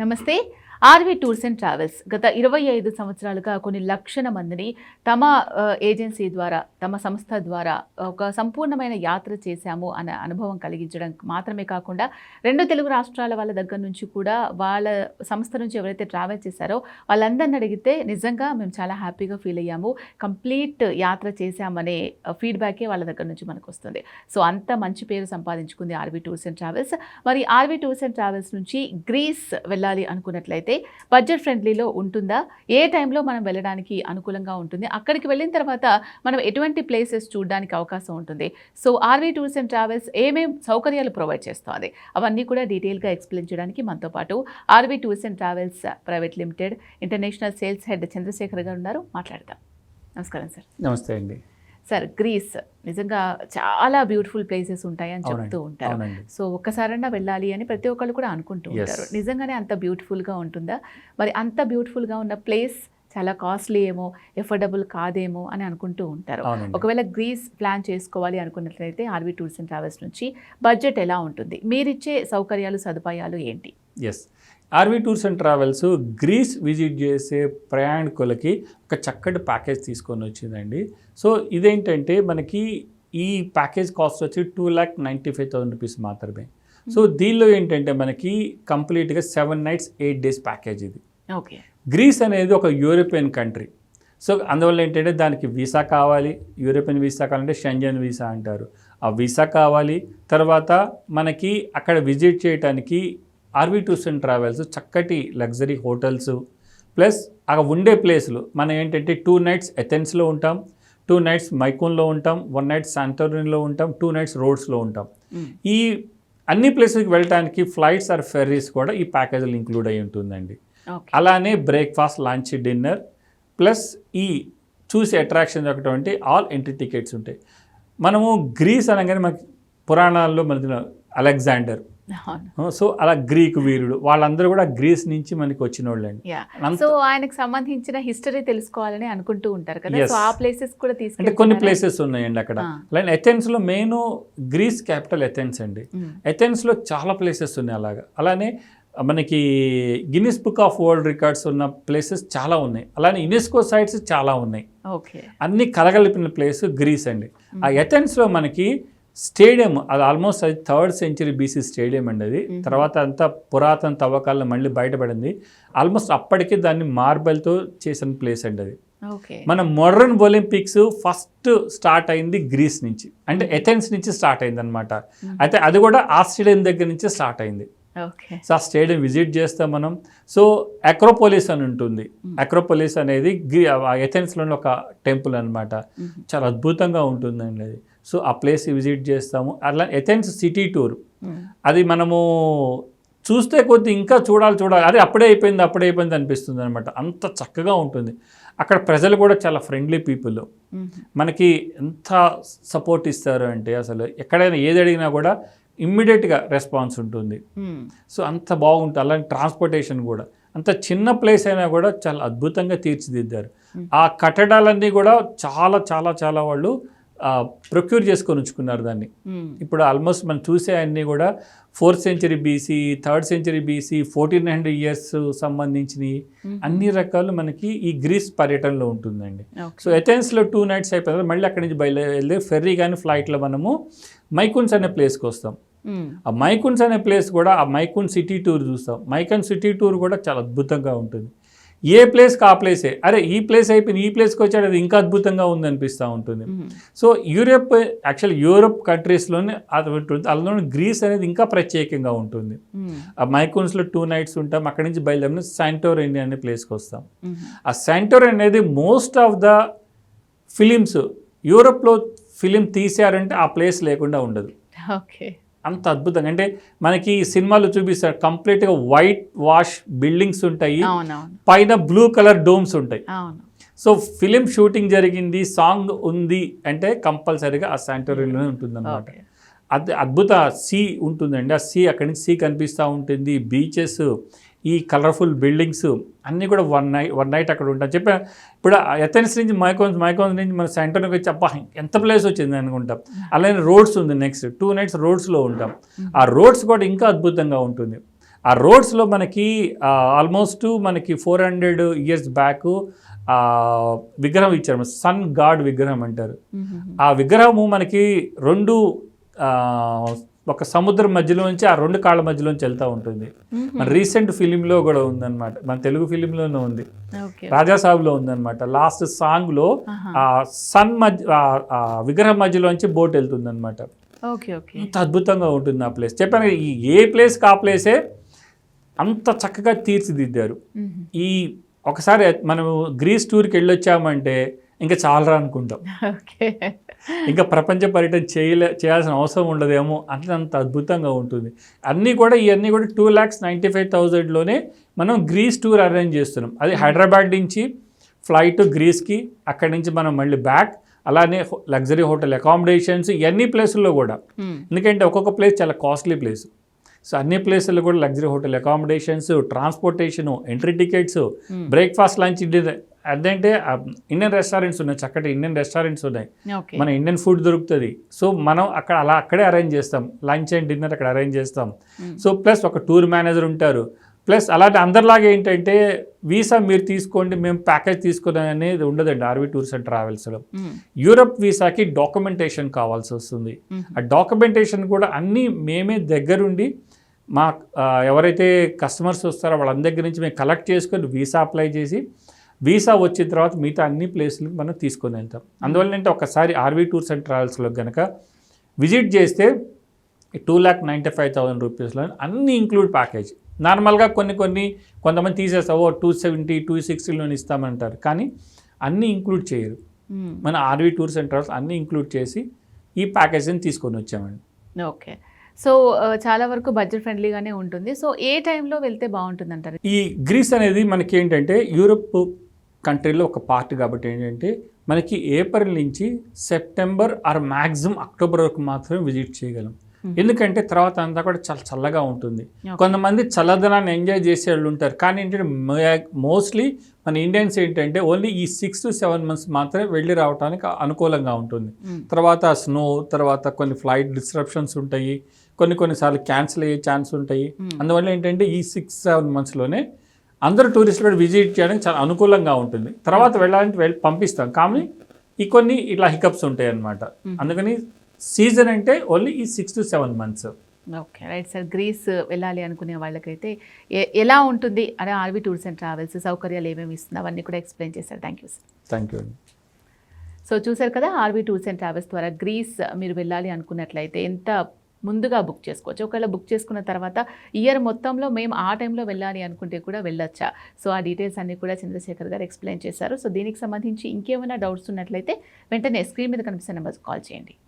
నమస్తే. RV tours and travels గత ఇరవై ఐదు సంవత్సరాలుగా కొన్ని లక్షల మందిని తమ ఏజెన్సీ ద్వారా తమ సంస్థ ద్వారా ఒక సంపూర్ణమైన యాత్ర చేశాము అనే అనుభవం కలిగించడం మాత్రమే కాకుండా రెండు తెలుగు రాష్ట్రాల వాళ్ళ దగ్గర నుంచి కూడా వాళ్ళ సంస్థ నుంచి ఎవరైతే ట్రావెల్ చేశారో వాళ్ళందరిని అడిగితే నిజంగా మేము చాలా హ్యాపీగా ఫీల్ అయ్యాము. కంప్లీట్ యాత్ర చేశామనే ఫీడ్బ్యాకే వాళ్ళ దగ్గర నుంచి మనకు వస్తుంది. సో అంత మంచి పేరు సంపాదించుకుంది ఆర్వి టూర్స్ అండ్ ట్రావెల్స్. మరి ఆర్వి టూర్స్ అండ్ ట్రావెల్స్ నుంచి గ్రీస్ వెళ్ళాలి అనుకున్నట్లయితే బడ్జెట్ ఫ్రెండ్లీలో ఉంటుందా? ఏ టైంలో మనం వెళ్ళడానికి అనుకూలంగా ఉంటుంది? అక్కడికి వెళ్ళిన తర్వాత మనం ఎటువంటి ప్లేసెస్ చూడడానికి అవకాశం ఉంటుంది? So RV tours and travels ఏమేం సౌకర్యాలు ప్రొవైడ్ చేస్తుంది అవన్నీ కూడా డీటెయిల్గా ఎక్స్ప్లెయిన్ చేయడానికి మనతో పాటు RV tours and travels private limited international sales head Chandrashekar garu ఉన్నారు. మాట్లాడదాం. నమస్కారం సార్. నమస్తే అండి. సార్ గ్రీస్ నిజంగా చాలా బ్యూటిఫుల్ ప్లేసెస్ ఉంటాయని చెప్తూ అవునండి. ఉంటారు సో ఒక్కసారన్నా వెళ్ళాలి అని ప్రతి ఒక్కళ్ళు కూడా అనుకుంటూ. ఉంటారు. నిజంగానే అంత బ్యూటిఫుల్గా ఉంటుందా? మరి అంత బ్యూటిఫుల్గా ఉన్న ప్లేస్ చాలా కాస్ట్లీ ఏమో ఎఫోర్డబుల్ కాదేమో అని అనుకుంటూ ఉంటారు. ఒకవేళ గ్రీస్ ప్లాన్ చేసుకోవాలి అనుకున్నట్లయితే ఆర్వీ టూర్స్ అండ్ ట్రావెల్స్ నుంచి బడ్జెట్ ఎలా ఉంటుంది? మీరిచ్చే సౌకర్యాలు సదుపాయాలు ఏంటి? Yes RV tours and travels Greece visit చేసే ప్రయాణికులకి ఒక చక్కటి ప్యాకేజ్ తీసుకొని వచ్చిందండి. సో ఇదేంటంటే మనకి ఈ ప్యాకేజ్ కాస్ట్ వచ్చి two lakh ninety five thousand rupees మాత్రమే. సో దీనిలో ఏంటంటే మనకి కంప్లీట్గా seven nights eight days package ఇది. ఓకే. గ్రీస్ అనేది ఒక యూరోపియన్ కంట్రీ. సో అందువల్ల ఏంటంటే దానికి వీసా కావాలి. యూరోపియన్ వీసా కావాలంటే షెంజన్ వీసా అంటారు. ఆ వీసా కావాలి. తర్వాత మనకి అక్కడ విజిట్ చేయడానికి ఆర్వీ టూర్స్ అండ్ ట్రావెల్స్ చక్కటి లగ్జరీ హోటల్స్ ప్లస్ అక్కడ ఉండే ప్లేస్లు. మనం ఏంటంటే టూ నైట్స్ ఎథెన్స్లో ఉంటాం టూ నైట్స్ మైకూన్లో ఉంటాం వన్ నైట్ శాంటోరిన్లో ఉంటాం టూ నైట్స్ రోడ్స్లో ఉంటాం. ఈ అన్ని ప్లేసెస్కి వెళ్ళడానికి ఫ్లైట్స్ ఆర్ ఫెర్రీస్ కూడా ఈ ప్యాకేజీలు ఇంక్లూడ్ అయి ఉంటుందండి. అలానే బ్రేక్ఫాస్ట్ లంచ్ డిన్నర్ ప్లస్ ఈ చూసి అట్రాక్షన్ ఒకటువంటి ఆల్ ఎంట్రీ టికెట్స్ ఉంటాయి. మనము గ్రీస్ అనగానే మనకి పురాణాల్లో మన అలెగ్జాండర్. సో అలా గ్రీక్ వీరుడు వాళ్ళందరూ కూడా గ్రీస్ నుంచి మనకి వచ్చిన వాళ్ళండి సో ఆయనకు సంబంధించిన హిస్టరీ తెలుసుకోవాలని అనుకుంటూ ఉంటారు కదా. సో ఆ ప్లేసెస్ కూడా అంటే కొన్ని? ప్లేసెస్ ఉన్నాయండి అక్కడ. ఆ. అలానే ఎథెన్స్లో మెయిన్ గ్రీస్ క్యాపిటల్ ఎథెన్స్ అండి. మ్మ్. ఎథెన్స్లో చాలా ప్లేసెస్ ఉన్నాయి అలాగా. అలానే మనకి Guinness book of world records ఉన్న ప్లేసెస్ చాలా ఉన్నాయి. అలానే యునెస్కో సైట్స్ చాలా ఉన్నాయి. అన్ని కలగలిపిన ప్లేస్ గ్రీస్ అండి. ఆ ఎథెన్స్లో మనకి స్టేడియం అది ఆల్మోస్ట్ అది థర్డ్ సెంచరీ బీసీ స్టేడియం అండి అది. తర్వాత అంతా పురాతన తవ్వకాల్లో మళ్ళీ బయటపడింది. ఆల్మోస్ట్ అప్పటికి దాన్ని మార్బల్తో చేసిన ప్లేస్ అండి అది. మన మోడర్న్ ఒలింపిక్స్ ఫస్ట్ స్టార్ట్ అయింది గ్రీస్ నుంచి. అంటే ఎథెన్స్ నుంచి స్టార్ట్ అయింది అనమాట అయితే అది కూడా ఆ స్టేడియం దగ్గర నుంచి స్టార్ట్ అయింది. సో ఆ స్టేడియం విజిట్ చేస్తాం మనం. సో అక్రోపోలిస్ అని ఉంటుంది. అక్రోపోలిస్ అనేది గ్రీ ఎథెన్స్లోని ఒక టెంపుల్ అన్నమాట. చాలా అద్భుతంగా ఉంటుందండి అది. సో ఆ ప్లేస్ విజిట్ చేస్తాము. అట్లా ఎథెన్స్ సిటీ టూర్ అది మనము చూస్తే కొద్ది ఇంకా చూడాలి చూడాలి. అరే అప్పుడే అయిపోయింది అప్పుడే అయిపోయింది అనిపిస్తుంది అనమాట అంత చక్కగా ఉంటుంది. అక్కడ ప్రజలు కూడా చాలా ఫ్రెండ్లీ పీపుల్ మనకి ఎంత సపోర్ట్ ఇస్తారు అంటే అసలు ఎక్కడైనా ఏది అడిగినా కూడా ఇమ్మీడియట్గా రెస్పాన్స్ ఉంటుంది. సో అంత బాగుంటుంది. అలాంటి ట్రాన్స్పోర్టేషన్ కూడా. అంత చిన్న ప్లేస్ అయినా కూడా చాలా అద్భుతంగా తీర్చిదిద్దారు. ఆ కట్టడాలన్నీ కూడా చాలా చాలా చాలా వాళ్ళు ప్రొక్యూర్ చేసుకొని ఉంచుకున్నారు దాన్ని. ఇప్పుడు ఆల్మోస్ట్ మనం చూసే అన్నీ కూడా fourth century BC third century BC fourteen hundred years సంబంధించినవి. అన్ని రకాలు మనకి ఈ గ్రీస్ పర్యటనలో ఉంటుందండి. సో ఎథెన్స్లో టూ నైట్స్ అయిపోయింది. మళ్ళీ అక్కడి నుంచి బయలుదేరి ఫెర్రీ కానీ ఫ్లైట్లో మనము మైకున్స్ అనే ప్లేస్కి వస్తాం. ఆ మైకున్స్ అనే ప్లేస్ కూడా ఆ మైకున్ సిటీ టూర్ చూస్తాం. మైకన్ సిటీ టూర్ కూడా చాలా అద్భుతంగా ఉంటుంది. ఏ ప్లేస్కి ఆ ప్లేసే? అరే ఈ ప్లేస్ అయిపోయింది ఈ ప్లేస్కి వచ్చాడు అది ఇంకా అద్భుతంగా ఉంది అనిపిస్తూ ఉంటుంది సో యూరోప్ యాక్చువల్ యూరోప్ కంట్రీస్లోనే అది ఉంటుంది అందులో గ్రీస్ అనేది ఇంకా ప్రత్యేకంగా ఉంటుంది. ఆ మైకోన్స్లో టూ నైట్స్ ఉంటాం అక్కడి నుంచి బయలుదేరిన శాంటోరిని అనే ప్లేస్కి వస్తాం. ఆ శాంటోర్ అనేది మోస్ట్ ఆఫ్ ద ఫిలిమ్స్ యూరోప్లో ఫిలిం తీశారంటే ఆ ప్లేస్ లేకుండా ఉండదు. ఓకే. అంత అద్భుతంగా. అంటే మనకి సినిమాలో చూపిస్తారు కంప్లీట్గా వైట్ వాష్ బిల్డింగ్స్ ఉంటాయి. పైన బ్లూ కలర్ డోమ్స్ ఉంటాయి. సో ఫిలిం షూటింగ్ జరిగింది సాంగ్ ఉంది అంటే కంపల్సరీగా ఆ శాంటోరీలోనే ఉంటుంది అనమాట అది అద్భుత సీ ఉంటుందండి. ఆ సీ అక్కడి నుంచి సీ కనిపిస్తూ ఉంటుంది. బీచెస్ ఈ కలర్ఫుల్ బిల్డింగ్స్ అన్నీ కూడా వన్ నైట్ వన్ నైట్ అక్కడ ఉంటాం చెప్పా ఇప్పుడు ఎథెన్స్ నుంచి మైకోన్స్ మైకోన్స్ నుంచి మన సెంటర్కి వచ్చి అబ్బా ఎంత ప్లేస్ వచ్చింది అనుకుంటాం. అలానే రోడ్స్ ఉంది నెక్స్ట్ టూ నైట్స్ రోడ్స్లో ఉంటాం. ఆ రోడ్స్ కూడా ఇంకా అద్భుతంగా ఉంటుంది. ఆ రోడ్స్లో మనకి ఆల్మోస్ట్ మనకి ఫోర్ హండ్రెడ్ ఇయర్స్ బ్యాక్ విగ్రహం ఇచ్చారు. సన్ గాడ్ విగ్రహం అంటారు. ఆ విగ్రహము మనకి రెండు ఒక సముద్రం మధ్యలో నుంచి ఆ రెండు కాళ్ళ మధ్యలోంచి వెళ్తూ ఉంటుంది. మన రీసెంట్ ఫిలింలో కూడా ఉందన్నమాట. మన తెలుగు ఫిలింలోనే ఉంది. రాజాసాబ్లో ఉందన్నమాట. లాస్ట్ సాంగ్లో ఆ సన్ మధ్య ఆ- విగ్రహం మధ్యలోంచి బోట్ వెళ్తుంది అనమాట అంత అద్భుతంగా ఉంటుంది ఆ ప్లేస్. చెప్పాను ఈ ఏ ప్లేస్కి ఆ ప్లేసే అంత చక్కగా తీర్చిదిద్దారు. ఈ ఒకసారి మనం గ్రీస్ టూర్కి వెళ్ళొచ్చామంటే ఇంకా చాలరా అనుకుంటాం. ఇంకా ప్రపంచ పర్యటన చేయలే చేయాల్సిన అవసరం ఉండదేమో అంటే అంత అద్భుతంగా ఉంటుంది. అన్నీ కూడా ఇవన్నీ కూడా టూ ల్యాక్స్ నైంటీ ఫైవ్ థౌజండ్లోనే మనం గ్రీస్ టూర్ అరేంజ్ చేస్తున్నాం. అది హైదరాబాద్ నుంచి ఫ్లైట్ గ్రీస్కి అక్కడి నుంచి మనం మళ్ళీ బ్యాక్ అలానే లగ్జరీ హోటల్ అకామిడేషన్స్ ఇవన్నీ ప్లేసుల్లో కూడా. ఎందుకంటే ఒక్కొక్క ప్లేస్ చాలా కాస్ట్లీ ప్లేస్ సో అన్ని ప్లేసుల్లో కూడా luxury hotel accommodations transportation entry tickets breakfast lunch dinner అదంటే ఇండియన్ రెస్టారెంట్స్ ఉన్నాయి. చక్కటి ఇండియన్ రెస్టారెంట్స్ ఉన్నాయి. మన ఇండియన్ ఫుడ్ దొరుకుతుంది. సో మనం అక్కడ అలా అక్కడే అరేంజ్ చేస్తాం. లంచ్ అండ్ డిన్నర్ అక్కడ అరేంజ్ చేస్తాం. సో ప్లస్ ఒక టూర్ మేనేజర్ ఉంటారు. ప్లస్ అలాంటి అందరిలాగా ఏంటంటే వీసా మీరు తీసుకోండి మేము ప్యాకేజ్ తీసుకుని అనేది ఉండదండి. ఆర్వీ టూర్స్ అండ్ ట్రావెల్స్లో యూరప్ వీసాకి డాక్యుమెంటేషన్ కావాల్సి వస్తుంది. ఆ డాక్యుమెంటేషన్ కూడా అన్నీ మేమే దగ్గరుండి మా ఎవరైతే కస్టమర్స్ వస్తారో వాళ్ళందరి దగ్గర నుంచి మేము కలెక్ట్ చేసుకొని వీసా అప్లై చేసి వీసా వచ్చిన తర్వాత మిగతా అన్ని ప్లేస్లకి మనం తీసుకొని వెళ్తాం. అందువల్ల అంటే ఒకసారి ఆర్వీ టూర్స్ అండ్ ట్రావెల్స్లో కనుక విజిట్ చేస్తే two lakh ninety five thousand రూపీస్లో అన్ని ఇంక్లూడ్ ప్యాకేజ్. నార్మల్గా కొన్ని కొన్ని కొంతమంది తీసేస్తావో టూ సెవెంటీ టూ సిక్స్టీలో ఇస్తామంటారు. కానీ అన్నీ ఇంక్లూడ్ చేయరు. మన ఆర్వీ టూర్స్ అండ్ ట్రావెల్స్ అన్నీ ఇంక్లూడ్ చేసి ఈ ప్యాకేజ్ని తీసుకొని వచ్చామండి. ఓకే. సో చాలా వరకు బడ్జెట్ ఫ్రెండ్లీగానే ఉంటుంది. సో ఏ టైంలో వెళ్తే బాగుంటుంది అంటారు ఈ గ్రీస్ అనేది మనకి ఏంటంటే యూరప్ కంట్రీలో ఒక పార్ట్ కాబట్టి ఏంటంటే మనకి ఏప్రిల్ నుంచి సెప్టెంబర్ ఆర్ మ్యాక్సిమం అక్టోబర్ వరకు మాత్రమే విజిట్ చేయగలం. ఎందుకంటే తర్వాత అంతా కూడా చాలా చల్లగా ఉంటుంది. కొంతమంది చల్లదనాన్ని ఎంజాయ్ చేసే వాళ్ళు ఉంటారు. కానీ ఏంటంటే మోస్ట్లీ మన ఇండియన్స్ ఏంటంటే ఓన్లీ ఈ సిక్స్ టు సెవెన్ మంత్స్ మాత్రమే వెళ్ళి రావడానికి అనుకూలంగా ఉంటుంది. తర్వాత స్నో తర్వాత కొన్ని ఫ్లైట్ డిస్ట్రప్షన్స్ ఉంటాయి. కొన్ని కొన్నిసార్లు క్యాన్సిల్ అయ్యే ఛాన్స్ ఉంటాయి. అందువల్ల ఏంటంటే ఈ సిక్స్ సెవెన్ మంత్స్లోనే అందరూ టూరిస్టులు కూడా విజిట్ చేయడానికి చాలా అనుకూలంగా ఉంటుంది. తర్వాత వెళ్ళాలంటే వెళ్ళి పంపిస్తాం కానీ ఈ కొన్ని ఇట్లా హికప్స్ ఉంటాయి అన్నమాట. అందుకని సీజన్ అంటే ఓన్లీ ఈ six to seven months okay right sir Greece వెళ్ళాలి అనుకునే వాళ్ళకైతే ఎలా ఉంటుంది? అనే ఆర్వీ టూర్స్ అండ్ ట్రావెల్స్ సౌకర్యాలు ఏమేమి ఇస్తుంది? అవన్నీ కూడా ఎక్స్ప్లెయిన్ చేశారు. Thank you sir thank you so చూశారు కదా ఆర్వీ టూర్స్ అండ్ ట్రావెల్స్ ద్వారా గ్రీస్ మీరు వెళ్ళాలి అనుకున్నట్లయితే ఎంత ముందుగా బుక్ చేసుకోవచ్చు. ఒకవేళ బుక్ చేసుకున్న తర్వాత ఇయర్ మొత్తంలో మేము ఆ టైంలో వెళ్ళాలి అనుకుంటే కూడా వెళ్ళొచ్చా? సో ఆ డీటెయిల్స్ అన్నీ కూడా చంద్రశేఖర్ గారు ఎక్స్ప్లెయిన్ చేశారు. సో దీనికి సంబంధించి ఇంకేమైనా డౌట్స్ ఉన్నట్లయితే వెంటనే స్క్రీన్ మీద కనిపిస్తున్న నెంబర్స్ కాల్ చేయండి.